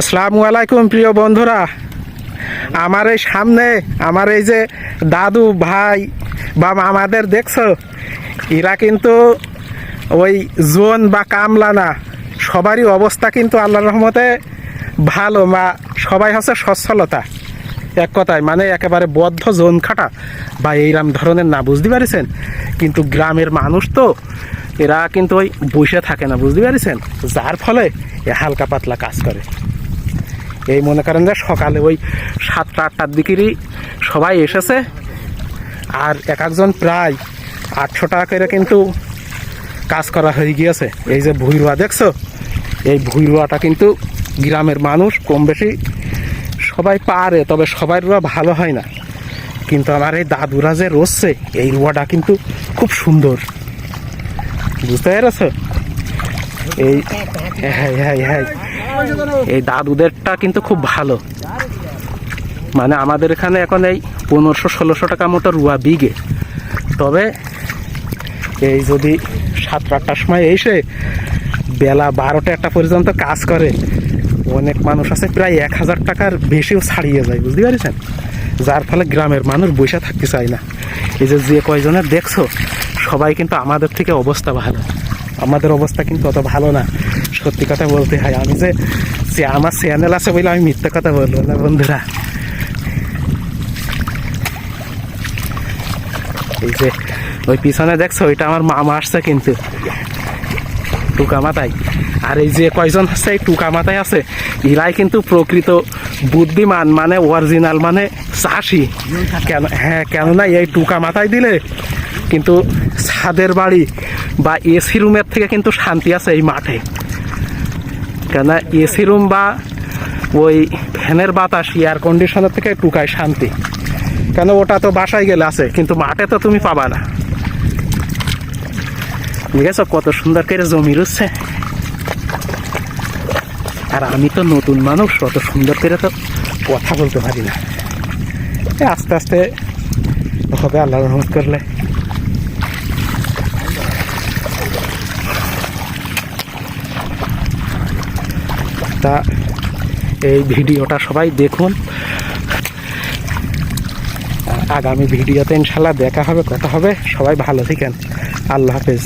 আসসালামু আলাইকুম, প্রিয় বন্ধুরা। আমার এই সামনে, আমার এই যে দাদু ভাই বা মামাদের দেখছ, এরা কিন্তু ওই জোন বা কামলা না, সবারই অবস্থা কিন্তু আল্লাহ রহমতে ভালো, মা, সবাই হচ্ছে সচ্ছলতা। এক কথায় মানে একেবারে বদ্ধ জোন খাটা। বা এইরকম ধরনের না, বুঝতে পারিছেন? কিন্তু গ্রামের মানুষ তো, এরা কিন্তু ওই বসে থাকে না, বুঝতে পারিছেন? যার ফলে এ হালকা পাতলা কাজ করে। এই মনে করেন যে সকালে ওই সাতটা, আটটার দিকেরই সবাই এসেছে। আর এক একজন প্রায় আটশো টাকা করে কিন্তু কাজ করা হয়ে গিয়েছে। এই যে ভুইরোয়া দেখছ? এই ভুইরোয়াটা কিন্তু গ্রামের মানুষ কম বেশি সবাই পারে, তবে সবাই রুয়া ভালো হয় না। কিন্তু আমার এই দাদুরা যে রসছে, এই রুয়াটা কিন্তু খুব সুন্দর। বুঝতে পেরেছ? এই হ্যাঁ হ্যাঁ হ্যাঁ। এই দাদুদেরটা কিন্তু খুব ভালো। মানে আমাদের এখানে এখন এই পনেরোশো, ষোলোশো টাকা মতো রুয়া বিঘে। তবে এই যদি সাতটা আটটার সময় এসে বেলা বারোটা একটা পর্যন্ত কাজ করে, অনেক মানুষ আছে, প্রায় এক হাজার টাকার বেশিও ছাড়িয়ে যায়, বুঝতে পারছেন? যার ফলে গ্রামের মানুষ বসে থাকতে চায় না। এই যে যে কয়জনের দেখছ, সবাই কিন্তু আমাদের থেকে অবস্থা ভালো। আমাদের অবস্থা কিন্তু অত ভালো না। সত্যি কথা বলতে হয়। আমি যে আমার চ্যানেল আছে বলে আমি মিথ্যে কথা বলব না, বন্ধুরা। এই যে, ওই পিছনে দেখছ, ওইটা আমার মামা আসছে কিন্তু। টুকা মাথায়। আর এই যে কয়জন আছে এই টুকা মাথায় আছে এরাই কিন্তু প্রকৃত বুদ্ধিমান মানে অরিজিনাল মানে চাষি। কেন হ্যাঁ কেননা এই টুকা মাথায় দিলে কিন্তু ছাদের বাড়ি বা এসি রুমের থেকে কিন্তু শান্তি আছে এই মাঠে। কেন এসি রুম বা ওই ফ্যানের বাতাস এয়ার কন্ডিশনের থেকে টুকায় শান্তি। কেন ওটা তো বাসায় গেলে আছে, কিন্তু মাঠে তো তুমি পাবা না। ঠিক আছে কত সুন্দর করে জমি রুচ্ছে? আর আমি তো নতুন মানুষ, অত সুন্দর করে তো কথা বলতে পারি না। আস্তে আস্তে হবে আল্লাহ রহমত করলে। তা এই ভিডিওটা সবাই দেখুন। আগামী ভিডিওতে ইনশাল্লাহ দেখা হবে, কথা হবে। সবাই ভালো থাকেন। আল্লাহ হাফেজ।